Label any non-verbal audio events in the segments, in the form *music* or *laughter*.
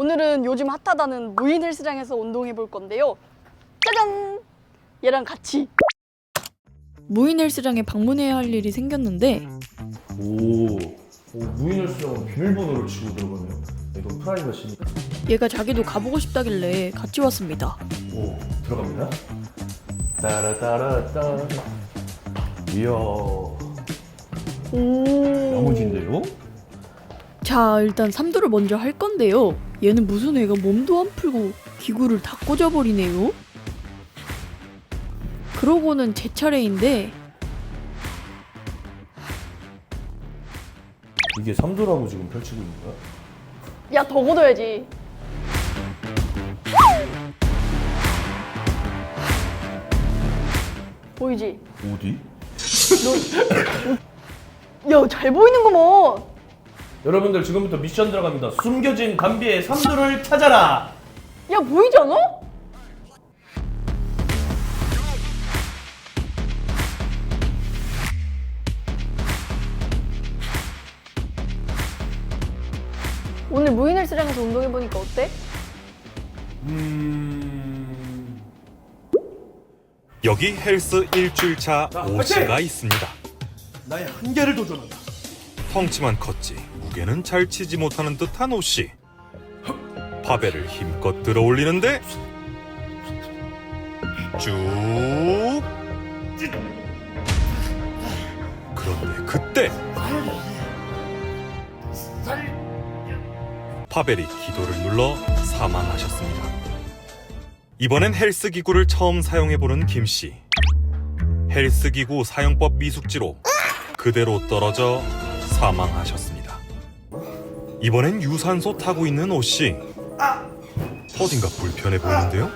오늘은 요즘 핫하다는 무인 헬스장에서 운동해 볼 건데요. 짜잔! 얘랑 같이. 무인 헬스장에 방문해야 할 일이 생겼는데 오, 오 무인을 수정은 비밀번호를 치고 들어가네요. 이건 프라이버시니까. 얘가 자기도 가보고 싶다길래 같이 왔습니다. 오, 들어갑니다. 따라따라따. 이야, 오. 야무진데요? 자, 일단 삼두를 먼저 할 건데요. 얘는 무슨 애가 몸도 안 풀고 기구를 다 꽂아버리네요. 그러고는 제 차례인데 이게 삼도라고 지금 펼치고 있는 거야? 야, 더 걷어야지. 보이지? 어디? 야, 잘 보이는구먼. 여러분들 지금부터 미션 들어갑니다. 숨겨진 감비의 삼도를 찾아라. 야, 보이지 않아? 오늘 무인 헬스장에서 운동해 보니까 어때? 음, 여기 헬스 일주일차 자, 화이팅! 있습니다. 나의 한계를 도전한다. 덩치만 컸지 무게는 잘 치지 못하는 듯한 오씨. 바벨을 힘껏 들어 올리는데 쭉. 그런데 그때 파벨이 기도를 눌러 사망하셨습니다. 이번엔 헬스 기구를 처음 사용해보는 김 씨. 헬스 기구 사용법 미숙지로 그대로 떨어져 사망하셨습니다. 이번엔 유산소 타고 있는 오 씨. 어딘가 불편해 보이는데요?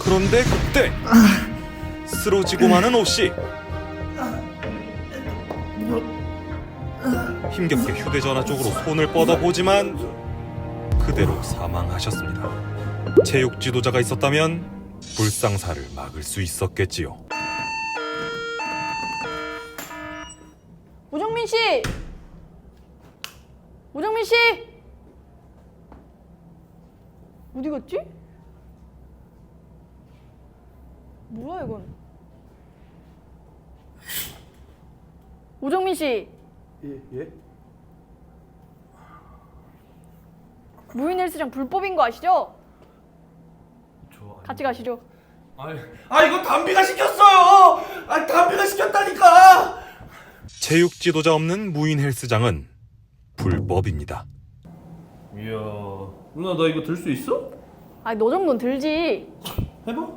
그런데 그때 쓰러지고 마는 오 씨. 힘겹게 휴대전화 쪽으로 손을 뻗어보지만 그대로 사망하셨습니다. 체육 지도자가 있었다면 불상사를 막을 수 있었겠지요. 우정민 씨! 우정민 씨! 어디 갔지? 뭐야 이건? 우정민 씨, 예, 예? 무인 헬스장 불법인 거 아시죠? 저 같이 가시죠. 아니, 아 이거 담비가 시켰어요. 아 담비가 시켰다니까. 체육 지도자 없는 무인 헬스장은 불법입니다. 이야, 누나 나 이거 들 수 있어? 아니 너 정도는 들지. 해봐.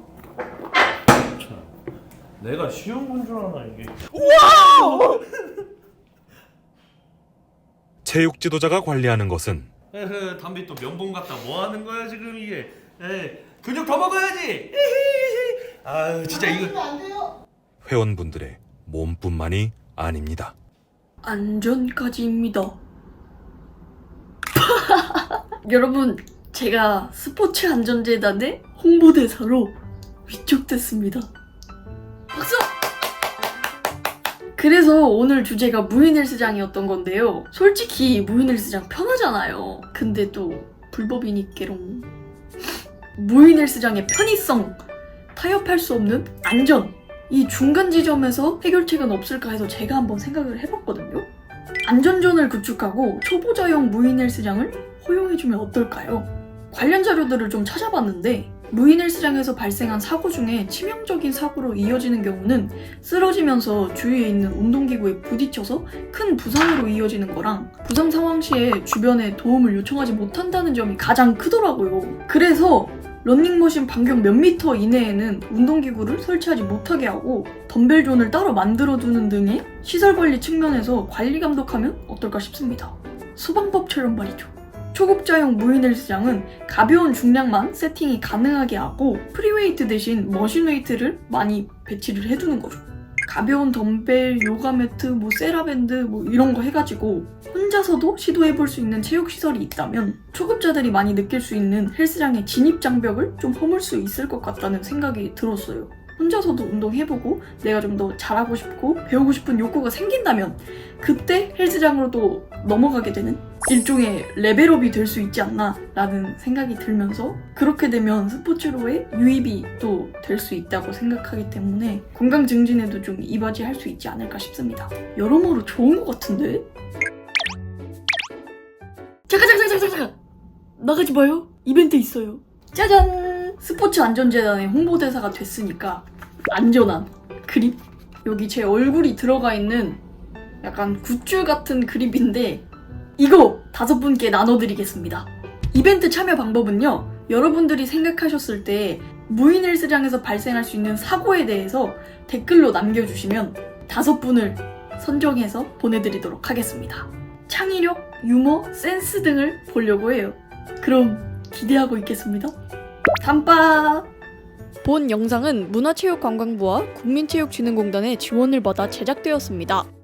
참, 내가 쉬운 건 줄 아나 이게. *laughs* 체육 지도자가 관리하는 것은 에헤, 담비 또 면봉 같다. 뭐 하는 거야 지금 이게? 에, 근육 더 먹어야지. 아유, 진짜 이거. 회원분들의 몸뿐만이 아닙니다. 안전까지입니다. 여러분, 제가 스포츠 안전재단의 홍보대사로 위촉됐습니다. 박수! 그래서 오늘 주제가 무인 헬스장이었던 건데요. 솔직히 무인 헬스장 편하잖아요. 근데 또 불법이니께롱. 무인 헬스장의 편의성, 타협할 수 없는 안전, 이 중간 지점에서 해결책은 없을까 해서 제가 한번 생각을 해봤거든요. 안전존을 구축하고 초보자용 무인 헬스장을 허용해주면 어떨까요? 관련 자료들을 좀 찾아봤는데 무인 헬스장에서 발생한 사고 중에 치명적인 사고로 이어지는 경우는 쓰러지면서 주위에 있는 운동기구에 부딪혀서 큰 부상으로 이어지는 거랑 부상 상황 시에 주변에 도움을 요청하지 못한다는 점이 가장 크더라고요. 그래서 런닝머신 반경 몇 미터 이내에는 운동기구를 설치하지 못하게 하고 덤벨존을 따로 만들어두는 등의 시설 관리 측면에서 관리 감독하면 어떨까 싶습니다. 소방법처럼 말이죠. 초급자용 무인 헬 스장은 가벼운 중량만 세팅이 가능하게 하고 프리웨이트 대신 머신웨이트를 많이 배치를 해두는 거죠. 가벼운 덤벨, 요가 매트, 뭐 세라밴드 뭐 이런 거 해가지고 혼자서도 시도해볼 수 있는 체육 시설이 있다면 초급자들이 많이 느낄 수 있는 헬스장의 진입 장벽을 좀 허물 수 있을 것 같다는 생각이 들었어요. 혼자서도 운동해보고 내가 좀 더 잘하고 싶고 배우고 싶은 욕구가 생긴다면 그때 헬스장으로도 넘어가게 되는 일종의 레벨업이 될 수 있지 않나라는 생각이 들면서 그렇게 되면 스포츠로의 유입이 또 될 수 있다고 생각하기 때문에 건강 증진에도 좀 이바지할 수 있지 않을까 싶습니다. 여러모로 좋은 것 같은데? 잠깐 잠깐 잠깐 잠깐 나가지 마요. 이벤트 있어요. 짜잔! 스포츠 안전재단의 홍보대사가 됐으니까 안전한 그립 여기 제 얼굴이 들어가 있는 약간 굿줄 같은 그립인데 이거 다섯 분께 나눠드리겠습니다. 이벤트 참여 방법은요. 여러분들이 생각하셨을 때 무인 헬스장에서 발생할 수 있는 사고에 대해서 댓글로 남겨주시면 다섯 분을 선정해서 보내드리도록 하겠습니다. 창의력, 유머, 센스 등을 보려고 해요. 그럼 기대하고 있겠습니다. 단빠! 본 영상은 문화체육관광부와 국민체육진흥공단의 지원을 받아 제작되었습니다.